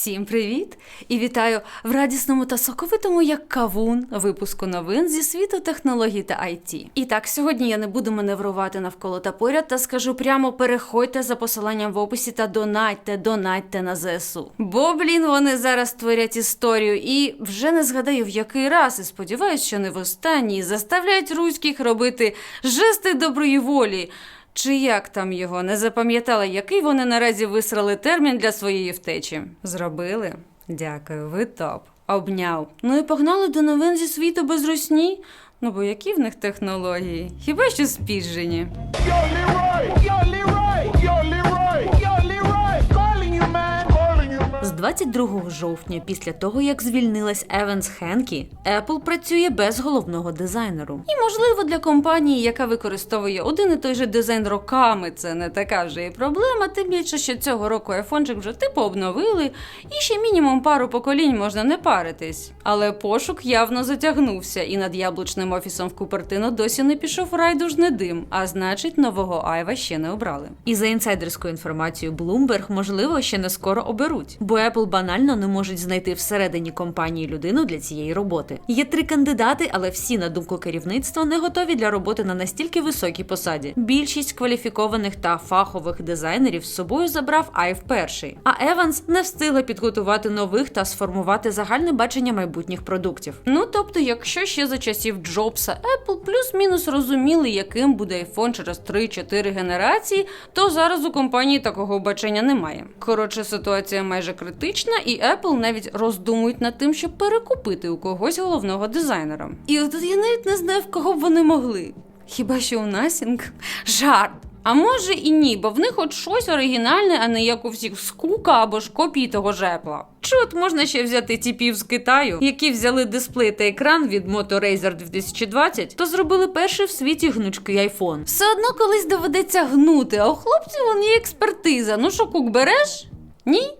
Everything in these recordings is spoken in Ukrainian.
Всім привіт! І вітаю в радісному та соковитому як кавун випуску новин зі світу технологій та IT. І так, сьогодні я не буду маневрувати навколо та поряд та скажу прямо: переходьте за посиланням в описі та донатьте, донатьте на ЗСУ. Бо, блін, вони зараз творять історію і вже не згадаю в який раз, і сподіваюсь, що не в останній заставляють руських робити жести доброї волі. Чи як там його не запам'ятала, який вони наразі висрали термін для своєї втечі? Зробили? Дякую, ви топ. Обняв. Ну і погнали до новин зі світу без русні. Ну бо які в них технології? Хіба що спіжжені? Йо, Лірой! Йо, Лірой! Йо, Leroy! 22 жовтня, після того як звільнилась Еванс Хенкі, Apple працює без головного дизайнеру. І можливо для компанії, яка використовує один і той же дизайн роками, це не така вже і проблема. Тим більше, що цього року айфончик вже типу обновили, і ще мінімум пару поколінь можна не паритись. Але пошук явно затягнувся, і над яблучним офісом в Купертино досі не пішов райдужний дим, а значить, нового айва ще не обрали. І за інсайдерською інформацією Bloomberg, можливо, ще не скоро оберуть, бо Apple банально не можуть знайти всередині компанії людину для цієї роботи. Є три кандидати, але всі, на думку керівництва, не готові для роботи на настільки високій посаді. Більшість кваліфікованих та фахових дизайнерів з собою забрав Айв перший. А Еванс не встигла підготувати нових та сформувати загальне бачення майбутніх продуктів. Ну тобто, якщо ще за часів Джобса Apple плюс-мінус розуміли, яким буде iPhone через 3-4 генерації, то зараз у компанії такого бачення немає. Коротше, ситуація майже критична, і Apple навіть роздумують над тим, щоб перекупити у когось головного дизайнера. І от я навіть не знаю, в кого б вони могли. Хіба що у Насінг? Жарт. А може і ні, бо в них от щось оригінальне, а не як у всіх скука або ж копії того ж Apple. Чи от можна ще взяти типів з Китаю, які взяли дисплей та екран від Moto Razr 2020, то зробили перший в світі гнучкий iPhone. Все одно колись доведеться гнути, а у хлопців вон є експертиза. Ну що, кук береш? Ні?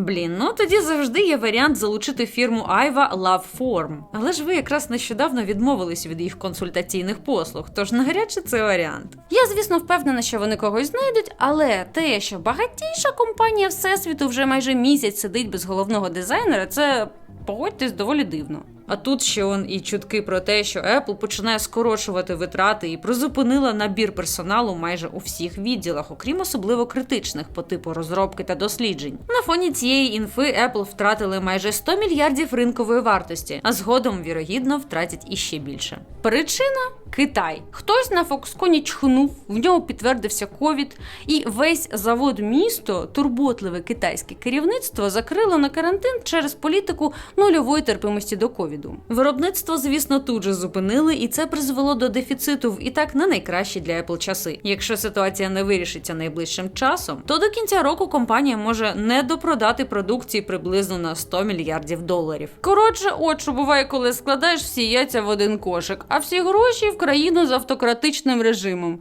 Блін, ну тоді завжди є варіант залучити фірму Айва LoveForm. Але ж ви якраз нещодавно відмовились від їх консультаційних послуг, тож на гаряче це варіант. Я, звісно, впевнена, що вони когось знайдуть, але те, що багатіша компанія Всесвіту вже майже місяць сидить без головного дизайнера, це погодьтесь доволі дивно. А тут ще он і чутки про те, що Apple починає скорочувати витрати і призупинила набір персоналу майже у всіх відділах, окрім особливо критичних по типу розробки та досліджень. На фоні цієї інфи Apple втратили майже 100 мільярдів ринкової вартості, а згодом, вірогідно, втратять іще більше. Причина Китай. Хтось на Фоксконі чхнув, в нього підтвердився ковід, і весь завод місто, турботливе китайське керівництво, закрило на карантин через політику нульової терпимості до ковіду. Виробництво, звісно, тут же зупинили, і це призвело до дефіциту в і так не найкращі для Apple часи. Якщо ситуація не вирішиться найближчим часом, то до кінця року компанія може не допродати продукції приблизно на 100 мільярдів доларів. Коротше, от що буває, коли складаєш всі яйця в один кошик, а всі гроші в країну з автократичним режимом.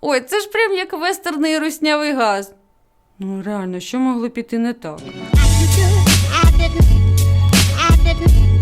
Ой, це ж прям як вестерний руснявий газ. Ну реально, що могло піти не так? I didn't, I didn't, I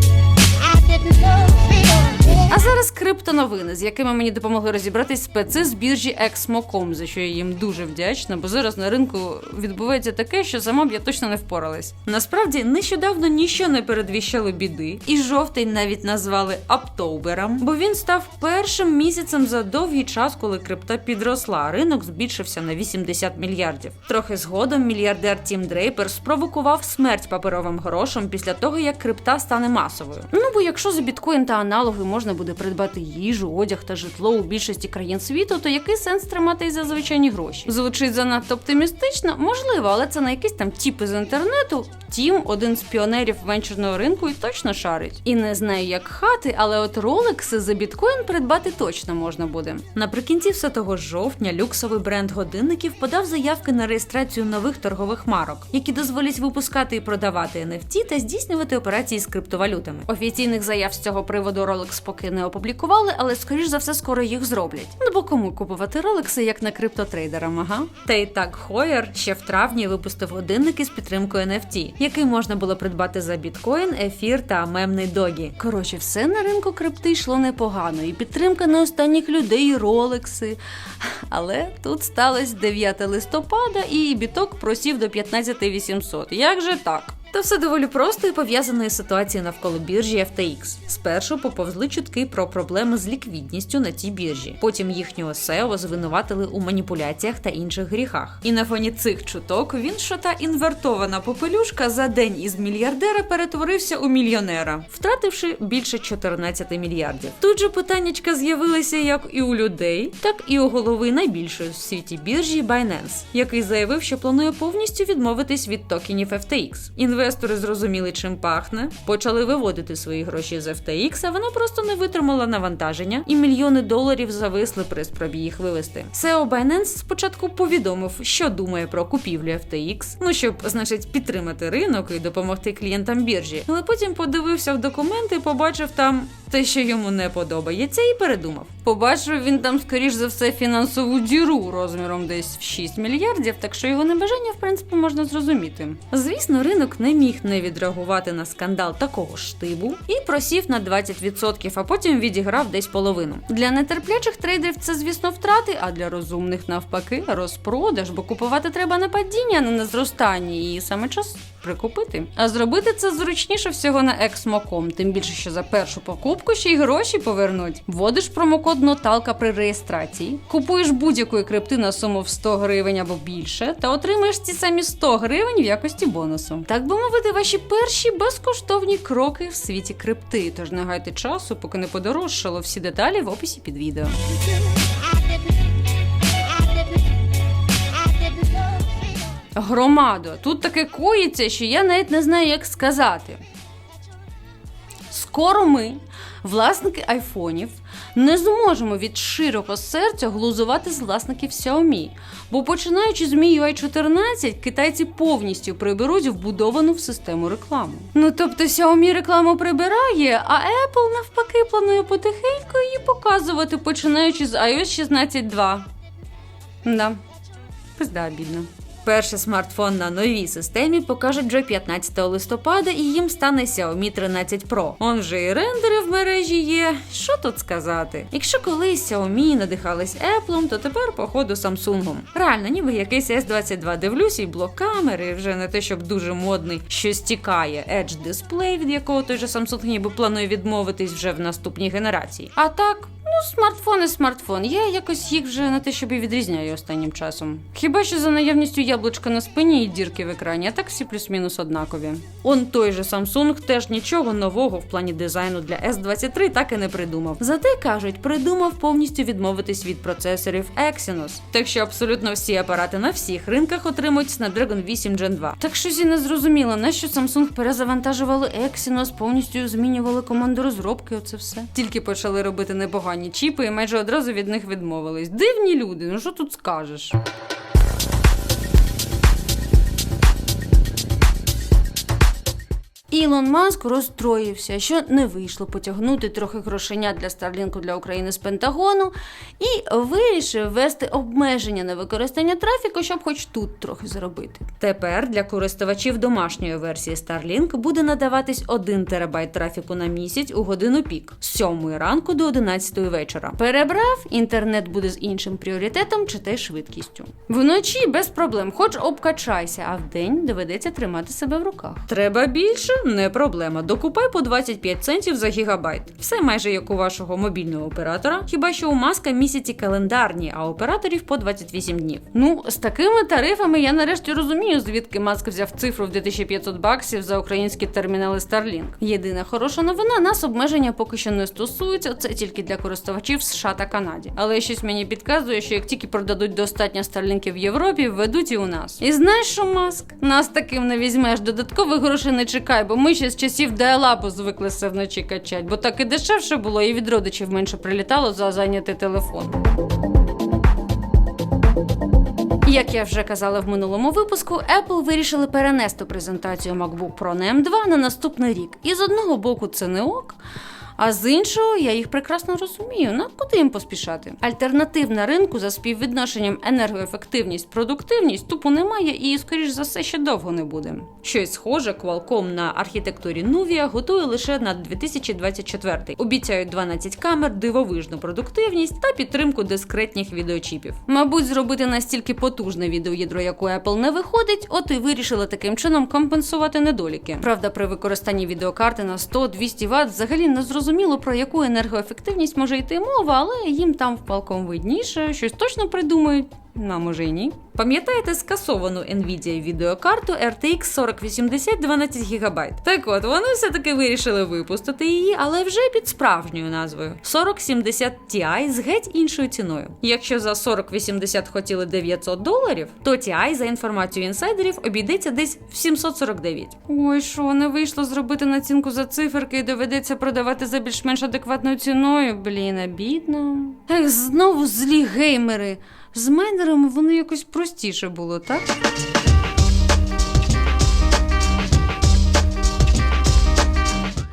криптоновини, з якими мені допомогли розібратись специ з біржі Exmo.com, за що я їм дуже вдячна, бо зараз на ринку відбувається таке, що сама б я точно не впоралась. Насправді нещодавно ніщо не передвіщало біди, і жовтень навіть назвали Аптобером, бо він став першим місяцем за довгий час, коли крипта підросла, ринок збільшився на 80 мільярдів. Трохи згодом мільярдер Тім Дрейпер спровокував смерть паперовим грошем після того, як крипта стане масовою. Ну бо якщо за біткоін та аналоги можна буде придбати їжу, одяг та житло у більшості країн світу, то який сенс тримати за звичайні гроші? Звучить занадто оптимістично, можливо, але це на якісь там тіпи з інтернету. Тім, один з піонерів венчурного ринку, і точно шарить. І не знаю, як хати, але от ролекси за біткоін придбати точно можна буде. Наприкінці все того жовтня люксовий бренд годинників подав заявки на реєстрацію нових торгових марок, які дозволять випускати і продавати NFT та здійснювати операції з криптовалютами. Офіційних заяв з цього приводу Rolex поки не опублікували, але скоріш за все скоро їх зроблять. Ну бо кому купувати ролекси, як на криптотрейдерам, ага. Та й так Хойер ще в травні випустив годинники з підтримкою NFT, який можна було придбати за біткоін, ефір та мемний догі. Коротше, все на ринку крипти йшло непогано, і підтримка на останніх людей, і ролекси. Але тут сталося 9 листопада, і біток просів до 15800. Як же так? Та все доволі просто і пов'язано із ситуацією навколо біржі FTX. Спершу поповзли чутки про проблеми з ліквідністю на цій біржі. Потім їхнього SEO звинуватили у маніпуляціях та інших гріхах. І на фоні цих чуток він, що та інвертована попелюшка, за день із мільярдера перетворився у мільйонера, втративши більше 14 мільярдів. Тут же питаннячка з'явилися як і у людей, так і у голови найбільшої в світі біржі Binance, який заявив, що планує повністю відмовитись від токенів FTX. Інвестори зрозуміли, чим пахне, почали виводити свої гроші з FTX, а вона просто не витримала навантаження, і мільйони доларів зависли при спробі їх вивести. SEO Binance спочатку повідомив, що думає про купівлю FTX, ну щоб, значить, підтримати ринок і допомогти клієнтам біржі. Але потім подивився в документи, побачив там те, що йому не подобається, і передумав. Побачив він там, скоріш за все, фінансову діру розміром десь в 6 мільярдів, так що його небажання, в принципі, можна зрозуміти. Звісно, ринок не міг не відреагувати на скандал такого штибу і просів на 20%, а потім відіграв десь половину. Для нетерплячих трейдерів це, звісно, втрати, а для розумних навпаки розпродаж, бо купувати треба на падіння, а не на зростання, і саме час прикупити. А зробити це зручніше всього на Exmo.com, тим більше, що за першу покупку ще й гроші повернуть. Вводиш промокод Ноталка при реєстрації, купуєш будь-якої крипти на суму в 100 гривень або більше, та отримаєш ці самі 100 гривень в якості бонусу. Так би мовити, ваші перші безкоштовні кроки в світі крипти. Тож не гайте часу, поки не подорожчало. Всі деталі в описі під відео. Громадо, тут таке коїться, що я навіть не знаю, як сказати. Скоро ми, власники айфонів, не зможемо від широкого серця глузувати з власників Xiaomi, бо починаючи з MIUI 14, китайці повністю приберуть вбудовану в систему рекламу. Ну тобто Xiaomi рекламу прибирає, а Apple навпаки планує потихеньку її показувати, починаючи з iOS 16.2. Да. Пизда обідно. Перший смартфон на новій системі покажуть вже 15 листопада, і їм стане Xiaomi 13 Pro. Он вже і рендери в мережі є. Що тут сказати? Якщо колись Xiaomi надихались Apple, то тепер, походу, Samsung. Реально, ніби якийсь S22 дивлюсь, і блок камери, вже не те, щоб дуже модний, щось тікає. Edge дисплей, від якого той же Samsung ніби планує відмовитись вже в наступній генерації. А так. Ну, смартфон і смартфон. Я якось їх вже не те, щоб і відрізняю останнім часом. Хіба що за наявністю яблучка на спині і дірки в екрані, а так всі плюс-мінус однакові. Он той же Samsung теж нічого нового в плані дизайну для S23 так і не придумав. Зате кажуть, придумав повністю відмовитись від процесорів Exynos. Так що абсолютно всі апарати на всіх ринках отримують Snapdragon 8 Gen 2. Так щось і не зрозуміло, на що Samsung перезавантажували Exynos, повністю змінювали команду розробки. Оце все. Тільки почали робити непогані чіпи і майже одразу від них відмовились. Дивні люди, ну що тут скажеш? Ілон Маск розстроївся, що не вийшло потягнути трохи грошенят для Старлінку для України з Пентагону, і вирішив ввести обмеження на використання трафіку, щоб хоч тут трохи заробити. Тепер для користувачів домашньої версії Starlink буде надаватись 1 терабайт трафіку на місяць у годину пік з 7 ранку до 11 вечора. Перебрав, інтернет буде з іншим пріоритетом чи теж швидкістю. Вночі без проблем, хоч обкачайся, а вдень доведеться тримати себе в руках. Треба більше? Не проблема. Докупай по 25 центів за гігабайт. Все майже як у вашого мобільного оператора. Хіба що у маска місяці календарні, а операторів по 28 днів. Ну, з такими тарифами я нарешті розумію, звідки Маск взяв цифру в 2500 баксів за українські термінали Starlink. Єдина хороша новина, нас обмеження поки що не стосуються. Це тільки для користувачів США та Канаді. Але щось мені підказує, що як тільки продадуть достатньо старлінків в Європі, введуть і у нас. І знаєш що, Маск? Нас таким не візьмеш. Додаткових грошей не чекай, бо ми ще з часів діалабу звикли все вночі качать, бо так і дешевше було, і від родичів менше прилітало за зайнятий телефон. Як я вже казала в минулому випуску, Apple вирішили перенести презентацію MacBook Pro на M2 на наступний рік. І з одного боку це не ок. А з іншого, я їх прекрасно розумію. Ну куди їм поспішати? Альтернатив на ринку за співвідношенням енергоефективність продуктивність тупо немає і, скоріш за все, ще довго не буде. Щось схоже, Qualcomm на архітектурі Nuvia готує лише на 2024. Обіцяють 12 камер, дивовижну продуктивність та підтримку дискретних відеочіпів. Мабуть, зробити настільки потужне відеоядро, як у Apple, не виходить, от і вирішили таким чином компенсувати недоліки. Правда, при використанні відеокарти на 100-200 Вт взагалі не зрозуміло про яку енергоефективність може йти мова, але їм там впалком видніше, щось точно придумають. А може й ні. Пам'ятаєте скасовану Nvidia відеокарту RTX 4080 12 ГБ? Так от, вони все-таки вирішили випустити її, але вже під справжньою назвою 4070 Ti з геть іншою ціною. Якщо за 4080 хотіли 900 доларів, то Ti, за інформацією інсайдерів, обійдеться десь в 749. Ой, що не вийшло зробити націнку за циферки і доведеться продавати за більш-менш адекватною ціною. Блін, обідно. Ех, знову злі геймери. З майнерами воно якось простіше було, так?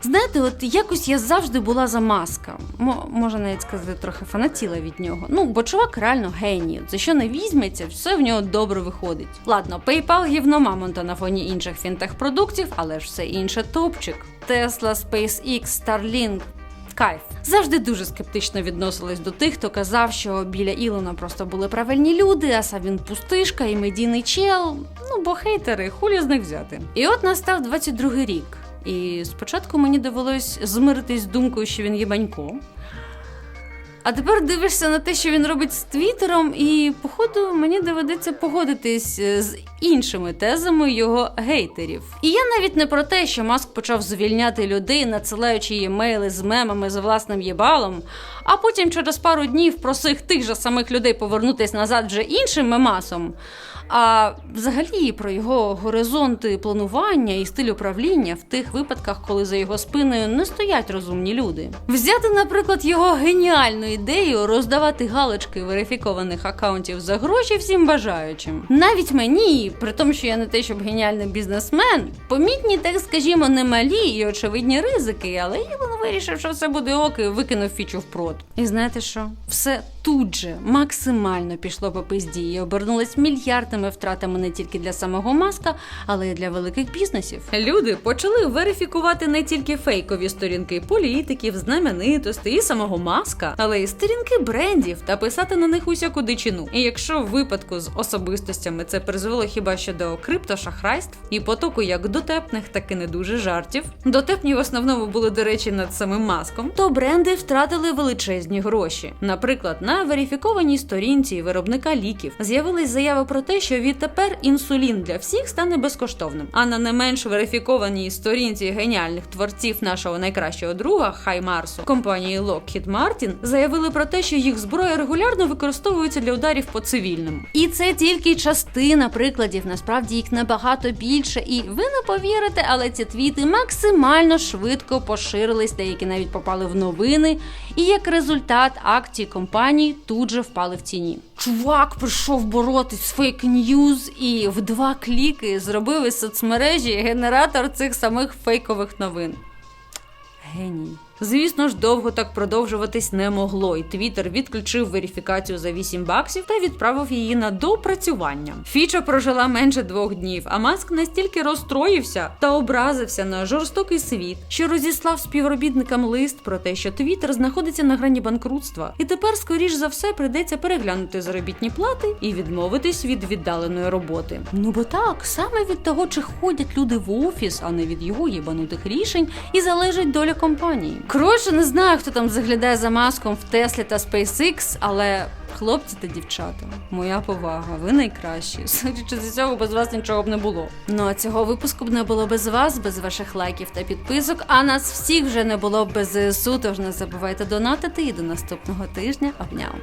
Знаєте, от якось я завжди була за маска. Мо, можна навіть сказати, трохи фанатіла від нього. Ну, бо чувак реально геній. За що не візьметься, все в нього добре виходить. Ладно, PayPal гівно мамонта на фоні інших фінтех-продуктів, але ж все інше топчик. Tesla, SpaceX, Starlink, Кайф завжди дуже скептично відносилась до тих, хто казав, що біля Ілона просто були правильні люди, а сам він пустишка і медійний чел. Ну бо хейтери, хулі з них взяти. І от настав 22-й рік. І спочатку мені довелось змиритись з думкою, що він є банько. А тепер дивишся на те, що він робить з Твіттером, і, походу, мені доведеться погодитись е, з іншими тезами його гейтерів. І я навіть не про те, що Маск почав звільняти людей, надсилаючи їм мейли з мемами за власним єбалом, а потім через пару днів просив тих же самих людей повернутись назад вже іншим мемасом. А взагалі про його горизонти планування і стиль управління в тих випадках, коли за його спиною не стоять розумні люди. Взяти, наприклад, його геніальну ідею роздавати галочки верифікованих акаунтів за гроші всім бажаючим. Навіть мені, при тому, що я не те, щоб геніальний бізнесмен, помітні, так скажімо, немалі і очевидні ризики, але Ілон вирішив, що все буде ок і викинув фічу в прод. І знаєте що? Все тут же максимально пішло по пизді і обернулось мільярдними втратами не тільки для самого маска, але й для великих бізнесів. Люди почали верифікувати не тільки фейкові сторінки політиків, знаменитостей і самого маска, але й сторінки брендів та писати на них усяку дичину. І якщо в випадку з особистостями це призвело хіба що до криптошахрайств і потоку як дотепних, так і не дуже жартів. Дотепні в основному були, до речі, над самим маском, то бренди втратили величезні гроші. Наприклад, на верифікованій сторінці виробника ліків з'явилась заява про те, що відтепер інсулін для всіх стане безкоштовним. А на не менш верифікованій сторінці геніальних творців нашого найкращого друга Хаймарсу компанії Lockheed Martin заявили про те, що їх зброя регулярно використовується для ударів по цивільним. І це тільки частина прикладів. Насправді їх набагато більше. І ви не повірите, але ці твіти максимально швидко поширились, деякі навіть попали в новини. І як результат акції компаній тут же впали в ціні. Чувак прийшов боротись з фейк-ньюз і в два кліки зробив із соцмережі генератор цих самих фейкових новин. Геній. Звісно ж, довго так продовжуватись не могло, і Твіттер відключив верифікацію за 8 баксів та відправив її на допрацювання. Фіча прожила менше двох днів, а Маск настільки розстроївся та образився на жорстокий світ, що розіслав співробітникам лист про те, що Твіттер знаходиться на грані банкрутства, і тепер, скоріш за все, прийдеться переглянути заробітні плати і відмовитись від віддаленої роботи. Ну бо так, саме від того, чи ходять люди в офіс, а не від його єбанутих рішень, і залежить доля компанії. Коротше, не знаю, хто там заглядає за маском в Теслі та SpaceX, але хлопці та дівчата, моя повага, ви найкращі. Судячи з цього, без вас нічого б не було. Ну а цього випуску б не було без вас, без ваших лайків та підписок. А нас всіх вже не було б без ЗСУ, тож не забувайте донатити і до наступного тижня. Обняв.